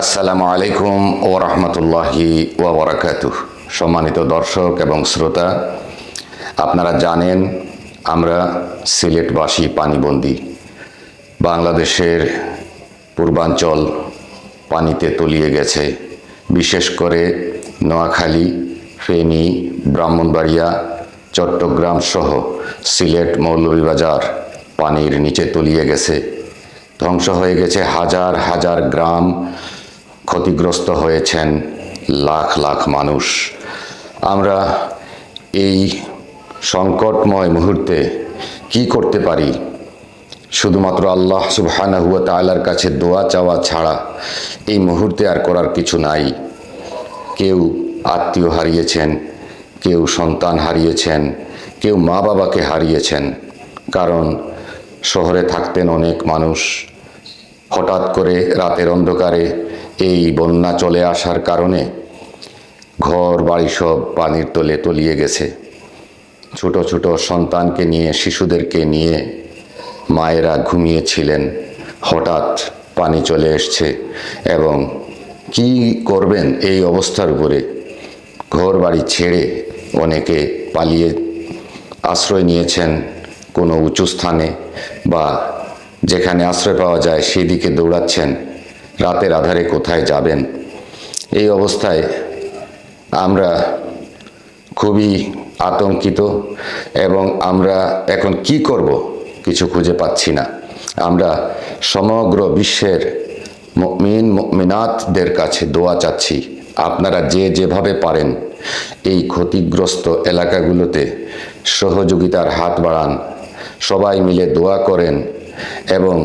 আসসালামু আলাইকুম ও রহমতুল্লাহি ওবরাকাতুহ সম্মানিত দর্শক এবং শ্রোতা, আপনারা জানেন আমরা সিলেটবাসী পানিবন্দী। বাংলাদেশের পূর্বাঞ্চল পানিতে তলিয়ে গেছে। বিশেষ করে নোয়াখালী, ফেনী, ব্রাহ্মণবাড়িয়া, চট্টগ্রাম সহ সিলেট মৌলভীবাজার পানির নিচে তলিয়ে গেছে। ধ্বংস হয়ে গেছে হাজার হাজার গ্রাম ক্ষতিগ্রস্ত হয়েছেন লাখ লাখ মানুষ। আমরা এই সংকটময় মুহূর্তে কি করতে পারি? শুধুমাত্র আল্লাহ সুবহানাহু ওয়া তাআলার কাছে দোয়া চাওয়া ছাড়া এই মুহূর্তে আর করার কিছু নাই। কেউ আত্মীয় হারিয়েছেন, কেউ সন্তান হারিয়েছেন, কেউ মা বাবাকে হারিয়েছেন। কারণ শহরে থাকতেন অনেক মানুষ। হঠাৎ করে রাতের অন্ধকারে এই বন্যা চলে আসার কারণে ঘর, বাড়ি সব পানির তলে তলিয়ে গেছে। ছোট ছোট সন্তানকে নিয়ে, শিশুদেরকে নিয়ে মায়েরা ঘুমিয়েছিলেন। হঠাৎ পানি চলে এসছে এবং কি করবেন এই অবস্থার উপরে ঘর, বাড়ি ছেড়ে অনেকে পালিয়ে আশ্রয় নিয়েছেন কোনো উঁচু স্থানে বা যেখানে আশ্রয় পাওয়া যায় সেদিকে দৌড়াচ্ছেন। রাতের আধারে কোথায় যাবেন? এই অবস্থায় আমরা খুবই আতঙ্কিত এবং আমরা এখন কি করব কিছু খুঁজে পাচ্ছি না। আমরা সমগ্র বিশ্বের মিন মিনাতদের কাছে দোয়া চাচ্ছি, আপনারা যে যেভাবে পারেন এই ক্ষতিগ্রস্ত এলাকাগুলোতে সহযোগিতার হাত বাড়ান। সবাই মিলে দোয়া করেন এবং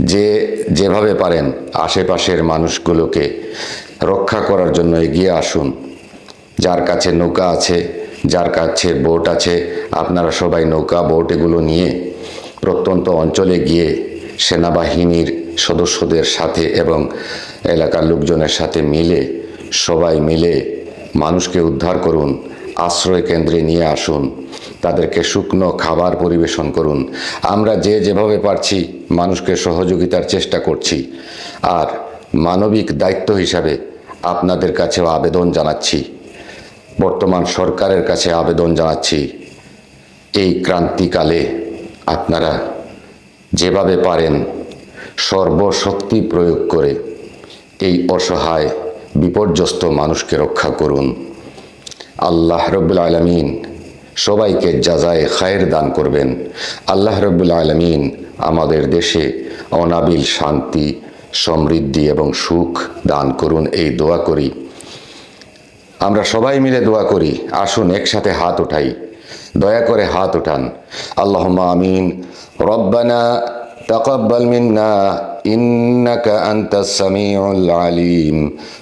যে যেভাবে পারেন আশেপাশের মানুষগুলোকে রক্ষা করার জন্য এগিয়ে আসুন। যার কাছে নৌকা আছে, যার কাছে বোট আছে, আপনারা সবাই নৌকা, বোট এগুলো নিয়ে প্রত্যন্ত অঞ্চলে গিয়ে সেনাবাহিনীর সদস্যদের সাথে এবং এলাকার লোকজনের সাথে মিলে, সবাই মিলে মানুষকে উদ্ধার করুন। আশ্রয় কেন্দ্রে নিয়ে আসুন। তাদেরকে শুকনো খাবার পরিবেশন করুন। আমরা যে যেভাবে পারছি মানুষকে সহযোগিতার চেষ্টা করছি। আর মানবিক দায়িত্ব হিসাবে আপনাদের কাছেও আবেদন জানাচ্ছি। বর্তমান সরকারের কাছে আবেদন জানাচ্ছি। এই ক্রান্তিকালে আপনারা যেভাবে পারেন সর্বশক্তি প্রয়োগ করে এই অসহায়, বিপর্যস্ত মানুষকে রক্ষা করুন। আল্লাহ রব্বুল আলমিন সবাইকে যাজায় খায়ের দান করবেন। আল্লাহ রব্বুল আলমিন আমাদের দেশে অনাবিল শান্তি, সমৃদ্ধি এবং সুখ দান করুন, এই দোয়া করি। আমরা সবাই মিলে দোয়া করি, আসুন একসাথে হাত উঠাই। দয়া করে হাত উঠান। আল্লাহ আমিন। রব্বানা তকব্বাল মিন্না إنك أنت السميع العليم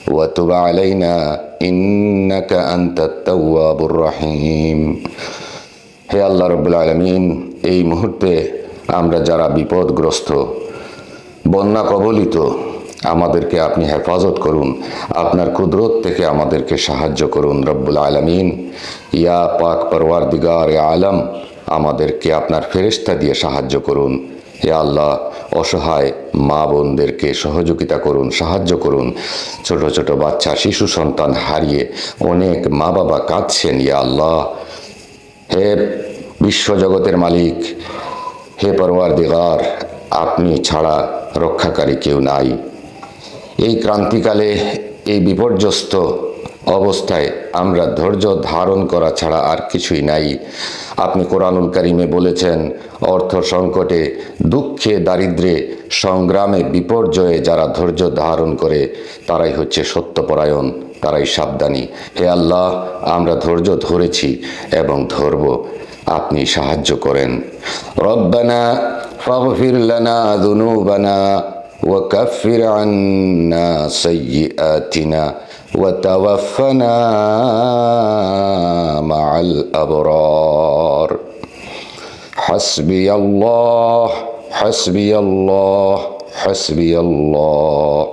وتب علينا إنك أنت التواب الرحيم হে আল্লাহ রব্বুল আলমিন এই মুহূর্তে আমরা যারা বিপদগ্রস্ত বন্যা কবলিত আমাদেরকে আপনি হেফাজত করুন আপনার কুদরত থেকে আমাদেরকে সাহায্য করুন রব্বুল আলমিন ইয়া পাক পরওয়ার দিগার আলম আমাদেরকে আপনার ফেরিস্তা দিয়ে সাহায্য করুন হে আল্লাহ, অসহায় মা বোনদেরকে সহযোগিতা করুন, সাহায্য করুন। ছোট ছোট বাচ্চা, শিশু, সন্তান হারিয়ে অনেক মা বাবা কাঁদছেন, ইয়া আল্লাহ। হে বিশ্বজগতের মালিক, হে পরওয়ার দিগার আপনি ছাড়া রক্ষাকারী কেউ নাই। এই ক্রান্তিকালে এই বিপর্যস্ত অবস্থায় আমরা ধৈর্য ধারণ করা ছাড়া আর কিছুই নাই আপনি কোরআনুল কারিমে বলেছেন অর্থ সংকটে দুঃখে দারিদ্রে সংগ্রামে বিপর্যয়ে যারা ধৈর্য ধারণ করে তারাই হচ্ছে সত্যপরায়ণ তারাই সাবধানী হে আল্লাহ আমরা ধৈর্য ধরেছি এবং ধরব আপনি সাহায্য করেন রব্বানা ফাগফির লানা যুনুবানা وكفر عنا سيئاتنا وتوفنا مع الأبرار. حسبي الله حسبي الله حسبي الله.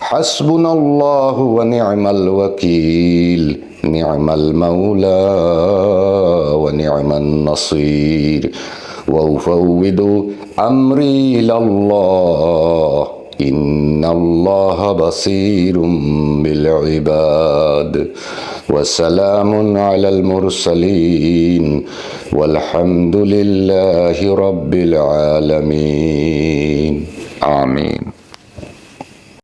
حسبنا الله ونعم الوكيل نعم المولى ونعم النصير. وأفوض أمري إلى الله. إن الله بصير بالعباد وسلام على المرسلين والحمد لله رب العالمين آمين